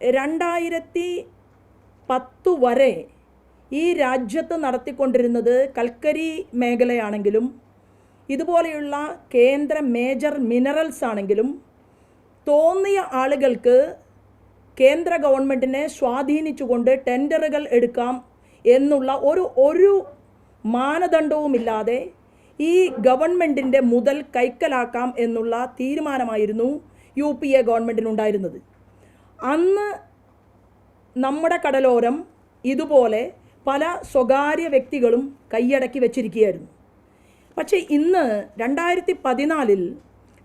രണ്ടായിരത്തി പത്ത് വരെ ഈ രാജ്യത്ത് നടത്തിക്കൊണ്ടിരുന്നത് കൽക്കരി മേഖലയാണെങ്കിലും ഇതുപോലെയുള്ള കേന്ദ്ര മേജർ മിനറൽസ് ആണെങ്കിലും തോന്നിയ ആളുകൾക്ക് കേന്ദ്ര ഗവൺമെന്റിനെ സ്വാധീനിച്ചുകൊണ്ട് ടെൻഡറുകൾ എടുക്കാം എന്നുള്ള ഒരു ഒരു മാനദണ്ഡവുമില്ലാതെ ഈ ഗവൺമെന്റിന്റെ മുതൽ കൈക്കലാക്കാം എന്നുള്ള തീരുമാനമായിരുന്നു യു പി എ ഗവൺമെന്റിനുണ്ടായിരുന്നത് അന്ന് നമ്മുടെ കടലോരം ഇതുപോലെ പല സ്വകാര്യ വ്യക്തികളും കൈയടക്കി വെച്ചിരിക്കുകയായിരുന്നു. പക്ഷേ ഇന്ന് രണ്ടായിരത്തി പതിനാലിൽ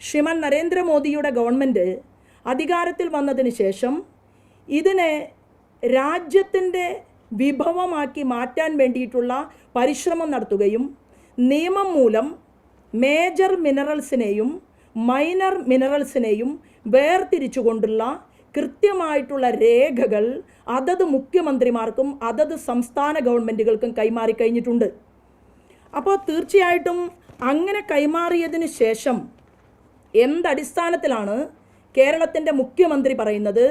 ശ്രീമാൻ നരേന്ദ്രമോദിയുടെ ഗവൺമെന്റ് അധികാരത്തിൽ വന്നതിന് ശേഷം ഇതിനെ രാജ്യത്തിന്റെ വിഭവമാക്കി മാറ്റാൻ വേണ്ടിയിട്ടുള്ള പരിശ്രമം നടത്തുകയും നിയമം മൂലം മേജർ മിനറൽസിനെയും മൈനർ മിനറൽസിനെയും വേർതിരിച്ചുകൊണ്ടുള്ള കൃത്യമായിട്ടുള്ള രേഖകൾ അതത് മുഖ്യമന്ത്രിമാർക്കും അതത് സംസ്ഥാന ഗവൺമെന്റുകൾക്കും കൈമാറി കഴിഞ്ഞിട്ടുണ്ട്. അപ്പോൾ തീർച്ചയായിട്ടും അങ്ങനെ കൈമാറിയതിന് ശേഷം എന്തടിസ്ഥാനത്തിലാണ് കേരളത്തിന്റെ മുഖ്യമന്ത്രി പറയുന്നത്?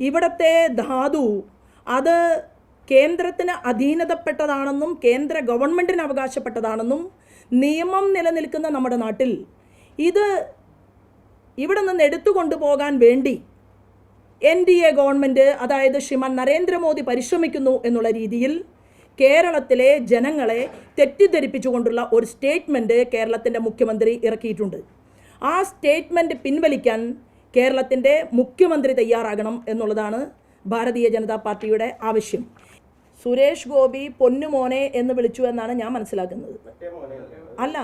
ഇവിടത്തെ ധാതു അത് കേന്ദ്രത്തിന് അധീനതപ്പെട്ടതാണെന്നും കേന്ദ്ര ഗവൺമെന്റിന് അവകാശപ്പെട്ടതാണെന്നും നിയമം നിലനിൽക്കുന്ന നമ്മുടെ നാട്ടിൽ ഇത് ഇവിടെ നിന്ന് എടുത്തു കൊണ്ടുപോകാൻ വേണ്ടി എൻ ഡി എ ഗവൺമെന്റ് അതായത് ശ്രീമാൻ നരേന്ദ്രമോദി പരിശ്രമിക്കുന്നു എന്നുള്ള രീതിയിൽ കേരളത്തിലെ ജനങ്ങളെ തെറ്റിദ്ധരിപ്പിച്ചുകൊണ്ടുള്ള ഒരു സ്റ്റേറ്റ്മെന്റ് കേരളത്തിന്റെ മുഖ്യമന്ത്രി ഇറക്കിയിട്ടുണ്ട്. ആ സ്റ്റേറ്റ്മെന്റ് പിൻവലിക്കാൻ കേരളത്തിന്റെ മുഖ്യമന്ത്രി തയ്യാറാകണം എന്നുള്ളതാണ് ഭാരതീയ ജനതാ പാർട്ടിയുടെ ആവശ്യം. സുരേഷ് ഗോപി പൊന്നുമോനെ എന്ന് വിളിച്ചു എന്നാണ് ഞാൻ മനസ്സിലാക്കുന്നത്. അല്ല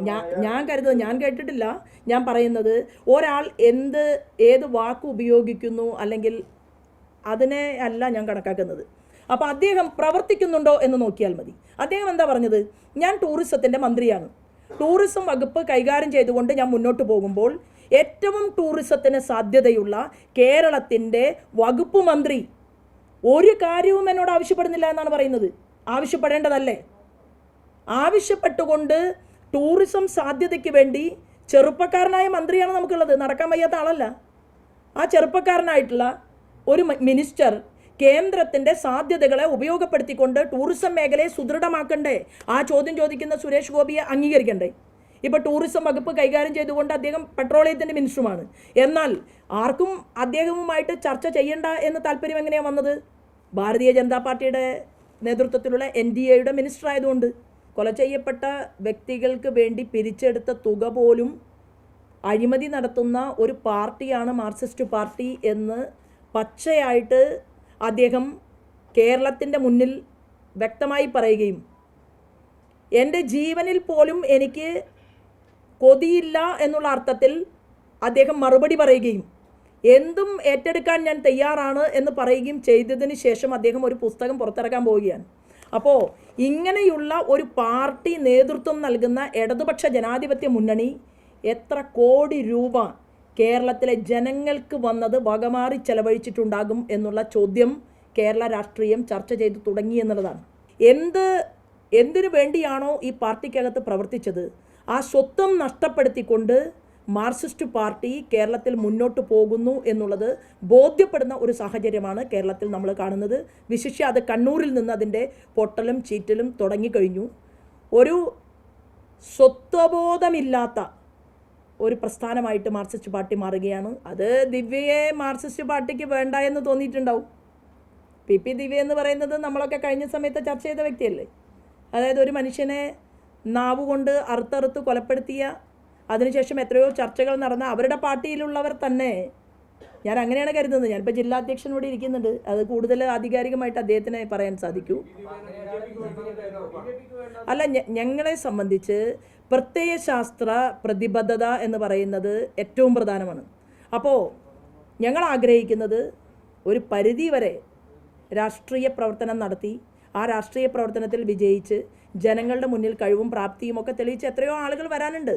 ഞാൻ ഞാൻ കരുതുന്നത് ഞാൻ കേട്ടിട്ടില്ല. ഞാൻ പറയുന്നത് ഒരാൾ എന്ത് ഏത് വാക്ക് ഉപയോഗിക്കുന്നു അല്ലെങ്കിൽ അതിനെ അല്ല ഞാൻ കണക്കാക്കുന്നത്. അപ്പോൾ അദ്ദേഹം പ്രവർത്തിക്കുന്നുണ്ടോ എന്ന് നോക്കിയാൽ മതി. അദ്ദേഹം എന്താ പറഞ്ഞത്? ഞാൻ ടൂറിസത്തിന്റെ മന്ത്രിയാണ്. ടൂറിസം വകുപ്പ് കൈകാര്യം ചെയ്തുകൊണ്ട് ഞാൻ മുന്നോട്ട് പോകുമ്പോൾ ഏറ്റവും ടൂറിസത്തിന് സാധ്യതയുള്ള കേരളത്തിന്റെ വകുപ്പ് മന്ത്രി ഒരു കാര്യവും എന്നോട് ആവശ്യപ്പെടുന്നില്ല എന്നാണ് പറയുന്നത്. ആവശ്യപ്പെടേണ്ടതല്ലേ? ആവശ്യപ്പെട്ടുകൊണ്ട് ടൂറിസം സാധ്യതയ്ക്ക് വേണ്ടി ചെറുപ്പക്കാരനായ മന്ത്രിയാണ് നമുക്കുള്ളത്. നടക്കാൻ വയ്യാത്ത ആളല്ല. ആ ചെറുപ്പക്കാരനായിട്ടുള്ള ഒരു മിനിസ്റ്റർ കേന്ദ്രത്തിന്റെ സാധ്യതകളെ ഉപയോഗപ്പെടുത്തിക്കൊണ്ട് ടൂറിസം മേഖലയെ സുദൃഢമാക്കണ്ടേ? ആ ചോദ്യം ചോദിക്കുന്ന സുരേഷ് ഗോപിയെ അംഗീകരിക്കണ്ടേ? ഇപ്പോൾ ടൂറിസം വകുപ്പ് കൈകാര്യം ചെയ്തുകൊണ്ട് അദ്ദേഹം പെട്രോളിയത്തിന്റെ മിനിസ്റ്ററുമാണ്. എന്നാൽ ആർക്കും അദ്ദേഹവുമായിട്ട് ചർച്ച ചെയ്യണ്ട എന്ന് താല്പര്യം എങ്ങനെയാണ് വന്നത്? ഭാരതീയ ജനതാ പാർട്ടിയുടെ നേതൃത്വത്തിലുള്ള എൻ ഡി എയുടെ മിനിസ്റ്റർ ആയതുകൊണ്ട് കൊല ചെയ്യപ്പെട്ട വ്യക്തികൾക്ക് വേണ്ടി പിരിച്ചെടുത്ത തുക പോലും അഴിമതി നടത്തുന്ന ഒരു പാർട്ടിയാണ് മാർക്സിസ്റ്റ് പാർട്ടി എന്ന് പച്ചയായിട്ട് അദ്ദേഹം കേരളത്തിന്റെ മുന്നിൽ വ്യക്തമായി പറയുകയും എന്റെ ജീവനിൽ പോലും എനിക്ക് കൊതിയില്ല എന്നുള്ള അർത്ഥത്തിൽ അദ്ദേഹം മറുപടി പറയുകയും എന്തും ഏറ്റെടുക്കാൻ ഞാൻ തയ്യാറാണ് എന്ന് പറയുകയും ചെയ്തതിന് ശേഷം അദ്ദേഹം ഒരു പുസ്തകം പുറത്തിറക്കാൻ പോവുകയാണ്. അപ്പോൾ ഇങ്ങനെയുള്ള ഒരു പാർട്ടി നേതൃത്വം നൽകുന്ന ഇടതുപക്ഷ ജനാധിപത്യ മുന്നണി എത്ര കോടി രൂപ കേരളത്തിലെ ജനങ്ങൾക്ക് വന്നത് വകമാറി ചെലവഴിച്ചിട്ടുണ്ടാകും എന്നുള്ള ചോദ്യം കേരള രാഷ്ട്രീയം ചർച്ച ചെയ്തു തുടങ്ങി എന്നുള്ളതാണ്. എന്ത് എന്തിനു വേണ്ടിയാണോ ഈ പാർട്ടിക്കകത്ത് പ്രവർത്തിച്ചത്? ആ സ്വത്വം നഷ്ടപ്പെടുത്തിക്കൊണ്ട് മാർക്സിസ്റ്റ് പാർട്ടി കേരളത്തിൽ മുന്നോട്ട് പോകുന്നു എന്നുള്ളത് ബോധ്യപ്പെടുന്ന ഒരു സാഹചര്യമാണ് കേരളത്തിൽ നമ്മൾ കാണുന്നത്. വിശിഷ്യ അത് കണ്ണൂരിൽ നിന്ന് അതിന്റെ പൊട്ടലും ചീറ്റലും തുടങ്ങിക്കഴിഞ്ഞു. ഒരു സ്വത്വബോധമില്ലാത്ത ഒരു പ്രസ്ഥാനമായിട്ട് മാർക്സിസ്റ്റ് പാർട്ടി മാറുകയാണ്. അത് ദിവ്യയെ മാർക്സിസ്റ്റ് പാർട്ടിക്ക് വേണ്ട എന്ന് തോന്നിയിട്ടുണ്ടാവും. പി പി ദിവ്യ എന്ന് പറയുന്നത് നമ്മളൊക്കെ കഴിഞ്ഞ സമയത്ത് ചർച്ച ചെയ്ത വ്യക്തിയല്ലേ? അതായത് ഒരു മനുഷ്യനെ നാവുകൊണ്ട് അറുത്തറുത്ത് കൊലപ്പെടുത്തിയ അതിനുശേഷം എത്രയോ ചർച്ചകൾ നടന്ന അവരുടെ പാർട്ടിയിലുള്ളവർ തന്നെ. ഞാൻ അങ്ങനെയാണ് കരുതുന്നത്. ഞാനിപ്പോൾ ജില്ലാ അധ്യക്ഷൻ ഇരിക്കുന്നുണ്ട്. അത് കൂടുതൽ ആധികാരികമായിട്ട് അദ്ദേഹത്തിന് പറയാൻ സാധിക്കൂ. അല്ല ഞങ്ങളെ സംബന്ധിച്ച് പ്രത്യയശാസ്ത്ര പ്രതിബദ്ധത എന്ന് പറയുന്നത് ഏറ്റവും പ്രധാനമാണ്. അപ്പോൾ ഞങ്ങൾ ആഗ്രഹിക്കുന്നത് ഒരു പരിധി വരെ രാഷ്ട്രീയ പ്രവർത്തനം നടത്തി ആ രാഷ്ട്രീയ പ്രവർത്തനത്തിൽ വിജയിച്ച് ജനങ്ങളുടെ മുന്നിൽ കഴിവും പ്രാപ്തിയും ഒക്കെ തെളിയിച്ച് എത്രയോ ആളുകൾ വരാനുണ്ട്.